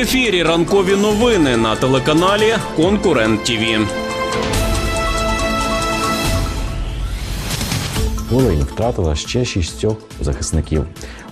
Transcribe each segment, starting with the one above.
ефірі ранкові новини на телеканалі Конкурент ТІВІ. Волинь втратила ще шістьох захисників.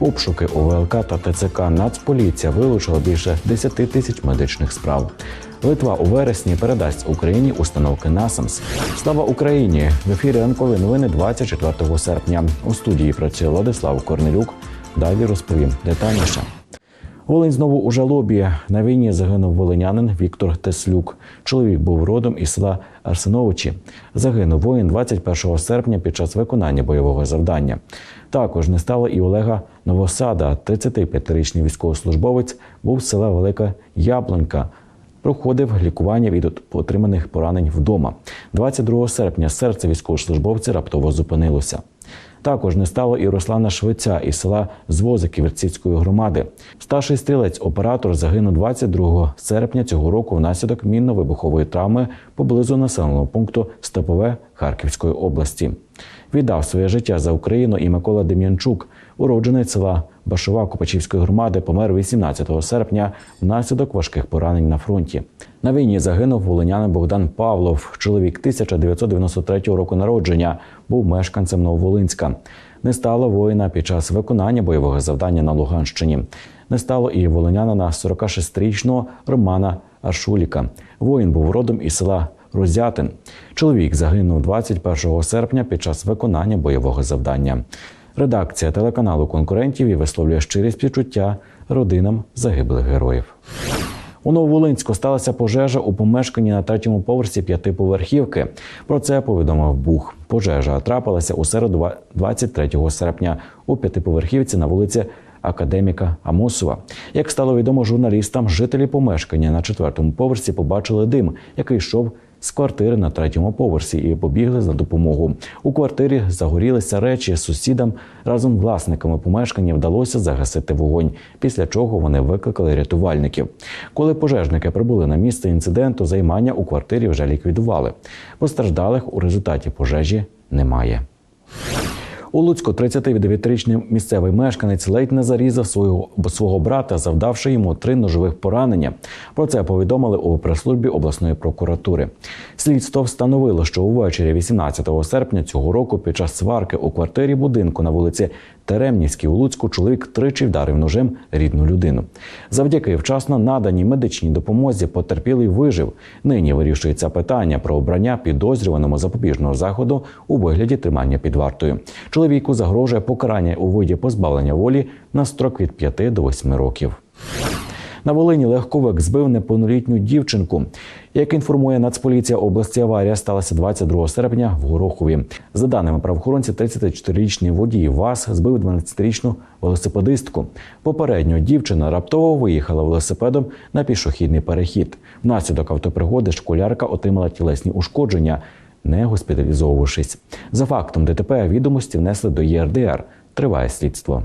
Обшуки ОВЛК та ТЦК Нацполіція вилучила більше 10 тисяч медичних справ. Литва у вересні передасть Україні установки НАСАМС. Слава Україні! В ефірі ранкові новини 24 серпня. У студії працює Владислав Корнелюк. Далі розповім детальніше. Волинь знову у жалобі. На війні загинув волинянин Віктор Теслюк. Чоловік був родом із села Арсеновичі. Загинув воїн 21 серпня під час виконання бойового завдання. Також не стало і Олега Новосада. 35-річний військовослужбовець був з села Велика Яблонька. Проходив лікування від отриманих поранень вдома. 22 серпня серце військовослужбовця раптово зупинилося. Також не стало і Руслана Швеця із села Звозики Верціцької громади. Старший стрілець оператор загинув 22 серпня цього року внаслідок мінно-вибухової травми поблизу населеного пункту Степове Харківської області. Віддав своє життя за Україну і Микола Дем'янчук, уродженець села Башова Копачівської громади, помер 18 серпня внаслідок важких поранень на фронті. На війні загинув волинянин Богдан Павлов, чоловік 1993 року народження, був мешканцем Нововолинська. Не стало воїна під час виконання бойового завдання на Луганщині. Не стало і волинянина 46-річного Романа Аршуліка. Воїн був родом із села Розятин. Чоловік загинув 21 серпня під час виконання бойового завдання. Редакція телеканалу конкурентів і висловлює щирі співчуття родинам загиблих героїв. У Нововолинську сталася пожежа у помешканні на третьому поверсі п'ятиповерхівки. Про це повідомив Бух. Пожежа трапилася у середу 23 серпня у п'ятиповерхівці на вулиці Академіка Амосова. Як стало відомо журналістам, жителі помешкання на четвертому поверсі побачили дим, який йшов з квартири на третьому поверсі, і побігли за допомогу. У квартирі загорілися речі сусідам. Разом з власниками помешкання вдалося загасити вогонь, після чого вони викликали рятувальників. Коли пожежники прибули на місце інциденту, займання у квартирі вже ліквідували. Постраждалих у результаті пожежі немає. У Луцьку 39-річний місцевий мешканець ледь не зарізав свого свого брата, завдавши йому три ножових поранення. Про це повідомили у прес-службі обласної прокуратури. Слідство встановило, що увечері 18 серпня цього року, під час сварки у квартирі будинку на вулиці Теремнівській у Луцьку, чоловік тричі вдарив ножем рідну людину. Завдяки вчасно наданій медичній допомозі потерпілий вижив. Нині вирішується питання про обрання підозрюваному запобіжного заходу у вигляді тримання під вартою. Чоловіку загрожує покарання у виді позбавлення волі на строк від 5 до 8 років. На Волині легковик збив неповнолітню дівчинку. Як інформує Нацполіція області, аварія сталася 22 серпня в Горохові. За даними правоохоронців, 34-річний водій ВАЗ збив 12-річну велосипедистку. Попередньо дівчина раптово виїхала велосипедом на пішохідний перехід. Внаслідок автопригоди школярка отримала тілесні ушкодження, не госпіталізовувавшись. За фактом ДТП відомості внесли до ЄРДР. Триває слідство.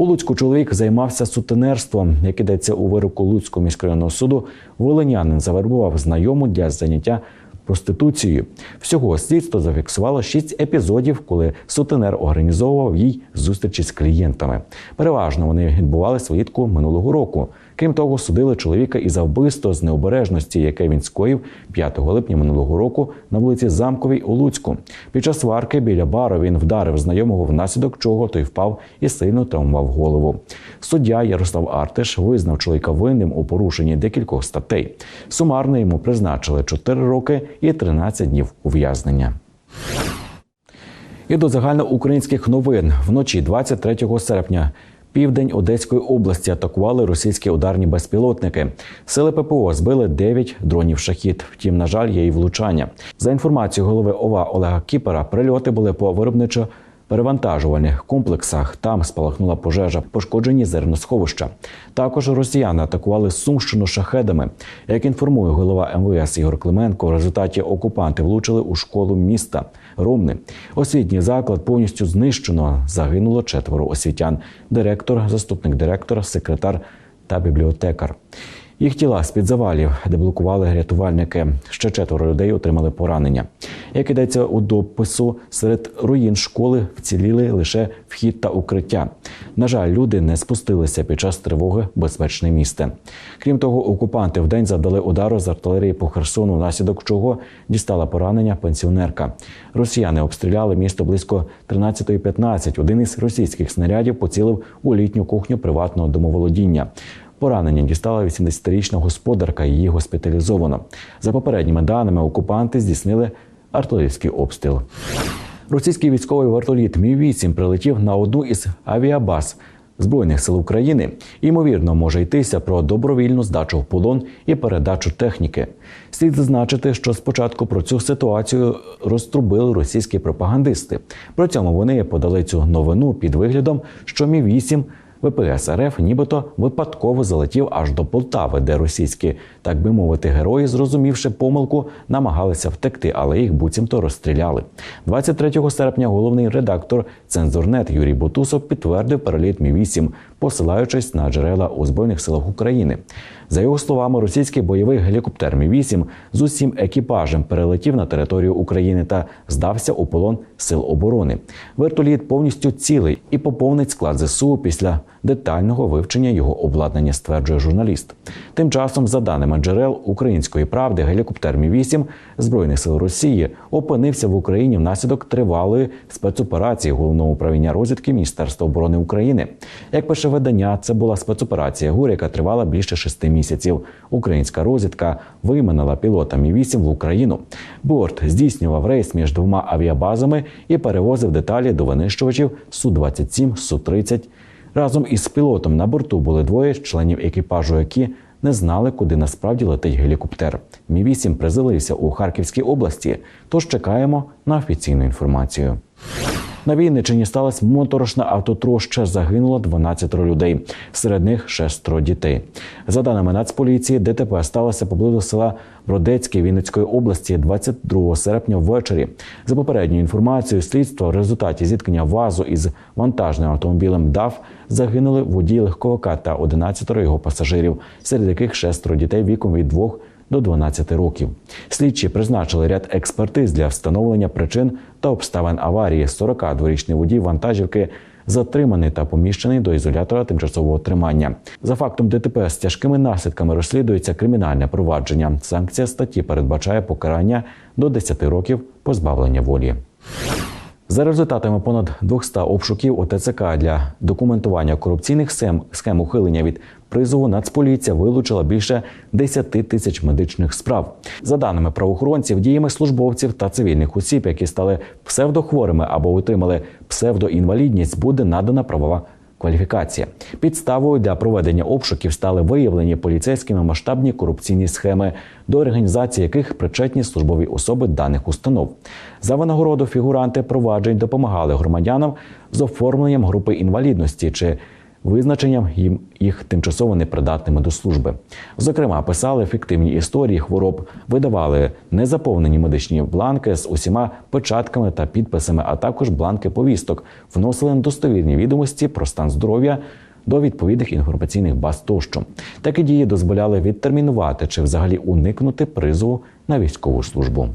У Луцьку чоловік займався сутенерством. Як ідеться у вироку Луцького міськрайонного суду, волинянин завербував знайому для заняття проституцією. Всього слідство зафіксувало шість епізодів, коли сутенер організовував їй зустрічі з клієнтами. Переважно вони відбувалися влітку минулого року. Крім того, судили чоловіка і за вбивство з необережності, яке він скоїв 5 липня минулого року на вулиці Замковій у Луцьку. Під час сварки біля бару він вдарив знайомого, внаслідок чого той впав і сильно травмував голову. Суддя Ярослав Артиш визнав чоловіка винним у порушенні декількох статей. Сумарно йому призначили 4 роки і 13 днів ув'язнення. І до загальноукраїнських новин вночі 23 серпня. Південь Одеської області атакували російські ударні безпілотники. Сили ППО збили 9 дронів шахід. Втім, на жаль, є і влучання. За інформацією голови ОВА Олега Кіпера, прильоти були по виробничо перевантажувальних комплексах. Там спалахнула пожежа, пошкоджені зерносховища. Також росіяни атакували Сумщину шахедами. Як інформує голова МВС Ігор Клименко, в результаті окупанти влучили у школу міста Ромни. Освітній заклад повністю знищено. Загинуло четверо освітян: директор, заступник директора, секретар та бібліотекар. Їх тіла з під завалів деблокували рятувальники. Ще четверо людей отримали поранення. Як ідеться у допису, серед руїн школи вціліли лише вхід та укриття. На жаль, люди не спустилися під час тривоги безпечне місце. Крім того, окупанти вдень завдали удару з артилерії по Херсону, внаслідок чого дістала поранення пенсіонерка. Росіяни обстріляли місто близько 13.15. Один із російських снарядів поцілив у літню кухню приватного домоволодіння. Поранення дістала 80-річна господарка. Її госпіталізовано. За попередніми даними, окупанти здійснили артилерійський обстріл. Російський військовий вертоліт Мі 8 прилетів на одну із авіабаз збройних сил України. Ймовірно, може йтися про добровільну здачу в полон і передачу техніки. Слід зазначити, що спочатку про цю ситуацію розтрубили російські пропагандисти. При цьому вони подали цю новину під виглядом, що Мі 8 ВПС РФ нібито випадково залетів аж до Полтави, де російські, так би мовити, герої, зрозумівши помилку, намагалися втекти, але їх буцімто розстріляли. 23 серпня головний редактор Цензурнет Юрій Бутусов підтвердив переліт Мі 8 посилаючись на джерела у збройних силах України. За його словами, російський бойовий гелікоптер Мі 8 з усім екіпажем перелетів на територію України та здався у полон сил оборони. Вертоліт повністю цілий і поповнить склад ЗСУ після детального вивчення його обладнання, стверджує журналіст. Тим часом, за даними джерел української правди, гелікоптер Мі 8 збройних сил Росії опинився в Україні внаслідок тривалої спецоперації головного управління розвідки Міністерства оборони України. Як пише видання, це була спецоперація ГУР, яка тривала більше шести місяців. Українська розвідка виманила пілота Мі 8 в Україну. Борт здійснював рейс між двома авіабазами і перевозив деталі до винищувачів су 27 су 30 Разом із пілотом на борту були двоє членів екіпажу, які не знали, куди насправді летить гелікоптер. Мі 8 призилився у Харківській області. Тож чекаємо на офіційну інформацію. На Вінниччині сталася моторошна автотроща. Загинуло 12 людей. Серед них шестеро дітей. За даними Нацполіції, ДТП сталося поблизу села Бродецьке Вінницької області 22 серпня ввечері. За попередньою інформацією, слідства в результаті зіткнення вазу із вантажним автомобілем ДАФ загинули водій легковика та 11 його пасажирів, серед яких шестеро дітей віком від 2 до 12 років. Слідчі призначили ряд експертиз для встановлення причин та обставин аварії. 42-річний водій вантажівки затриманий та поміщений до ізолятора тимчасового тримання. За фактом ДТП з тяжкими наслідками розслідується кримінальне провадження. Санкція статті передбачає покарання до 10 років позбавлення волі. За результатами понад 200 обшуків ОТЦК для документування корупційних схем, схем ухилення від призову Нацполіція вилучила більше 10 тисяч медичних справ. За даними правоохоронців, діями службовців та цивільних осіб, які стали псевдохворими або отримали псевдоінвалідність, буде надана правова кваліфікація. Підставою для проведення обшуків стали виявлені поліцейськими масштабні корупційні схеми, до організації яких причетні службові особи даних установ. За винагороду фігуранти проваджень допомагали громадянам з оформленням групи інвалідності чи визначенням їм їх тимчасово непридатними до служби. Зокрема, писали фіктивні історії хвороб, видавали незаповнені медичні бланки з усіма печатками та підписами, а також бланки повісток, вносили недостовірні відомості про стан здоров'я. До відповідних інформаційних баз тощо такі дії дозволяли відтермінувати чи взагалі уникнути призову на військову службу.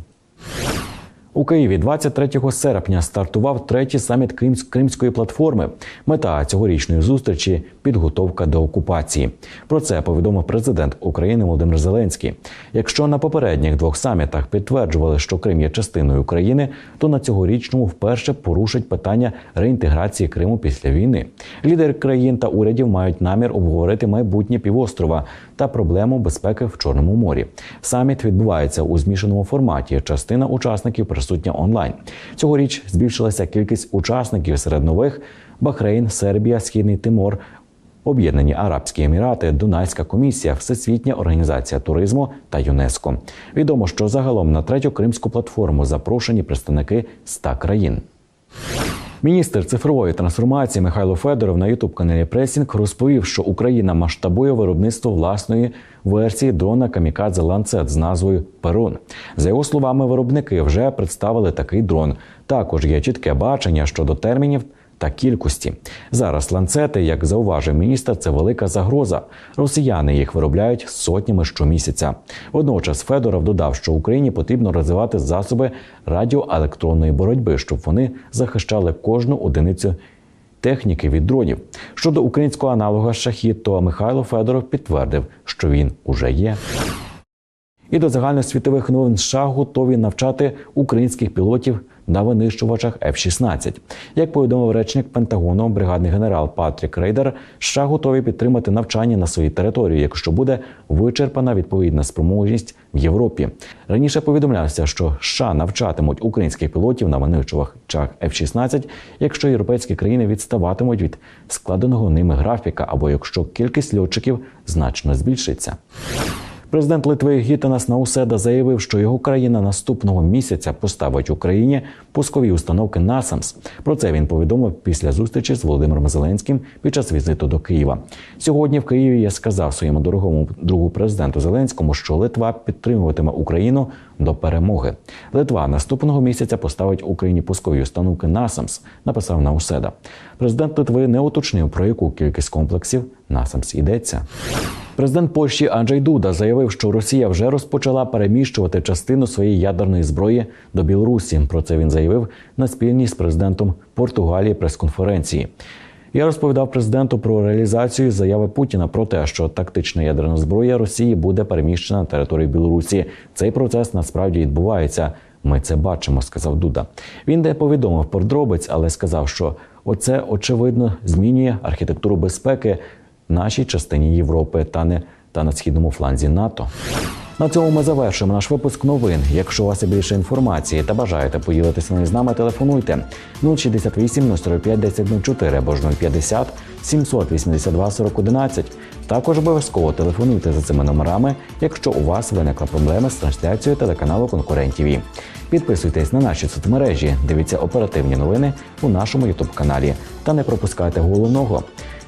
У Києві 23 серпня стартував третій саміт Кримсь- Кримської платформи. Мета цьогорічної зустрічі підготовка до окупації. Про це повідомив президент України Володимир Зеленський. Якщо на попередніх двох самітах підтверджували, що Крим є частиною України, то на цьогорічному вперше порушать питання реінтеграції Криму після війни. Лідери країн та урядів мають намір обговорити майбутнє півострова та проблему безпеки в Чорному морі. Саміт відбувається у змішаному форматі. Частина учасників присутня онлайн. Цьогоріч збільшилася кількість учасників серед нових Бахрейн, Сербія, Східний Тимор. Об'єднані Арабські Емірати, Дунайська комісія, Всесвітня організація туризму та ЮНЕСКО. Відомо, що загалом на третю кримську платформу запрошені представники 100 країн. Міністр цифрової трансформації Михайло Федоров на ютуб-каналі Пресінг розповів, що Україна масштабує виробництво власної версії дрона Камікадзе Ланцет з назвою Перун. За його словами, виробники вже представили такий дрон. Також є чітке бачення щодо термінів та кількості. Зараз ланцети, як зауважив міністр, це велика загроза. Росіяни їх виробляють сотнями щомісяця. Водночас Федоров додав, що Україні потрібно розвивати засоби радіоелектронної боротьби, щоб вони захищали кожну одиницю техніки від дронів. Щодо українського аналога шахід, то Михайло Федоров підтвердив, що він уже є. І до загальносвітових новин США готові навчати українських пілотів на винищувачах F-16. Як повідомив речник Пентагону, бригадний генерал Патрік Рейдер, США готові підтримати навчання на своїй території, якщо буде вичерпана відповідна спроможність в Європі. Раніше повідомлявся, що США навчатимуть українських пілотів на винищувачах F-16, якщо європейські країни відставатимуть від складеного ними графіка, або якщо кількість льотчиків значно збільшиться. Президент Литви Гітанас Науседа заявив, що його країна наступного місяця поставить Україні пускові установки НАСАМС. Про це він повідомив після зустрічі з Володимиром Зеленським під час візиту до Києва. Сьогодні в Києві я сказав своєму дорогому другу президенту Зеленському, що Литва підтримуватиме Україну до перемоги. Литва наступного місяця поставить Україні пускові установки НАСАМС, написав Науседа. Президент Литви не уточнив про яку кількість комплексів НАСАМС йдеться. Президент Польщі Анджей Дуда заявив, що Росія вже розпочала переміщувати частину своєї ядерної зброї до Білорусі. Про це він заявив на спільній з президентом Португалії прес-конференції. Я розповідав президенту про реалізацію заяви Путіна про те, що тактична ядерна зброя Росії буде переміщена на територію Білорусі. Цей процес насправді відбувається. Ми це бачимо, сказав Дуда. Він не повідомив подробиць, але сказав, що оце очевидно змінює архітектуру безпеки нашій частині Європи та не та на східному фланзі НАТО. На цьому ми завершимо наш випуск новин. Якщо у вас є більше інформації та бажаєте поділитися нею з нами, телефонуйте 068 045 1004 або ж 050 782 4011. Також обов'язково телефонуйте за цими номерами, якщо у вас виникла проблема з трансляцією телеканалу Конкурент ТВ. Підписуйтесь на наші соцмережі, дивіться оперативні новини у нашому Ютуб каналі та не пропускайте головного.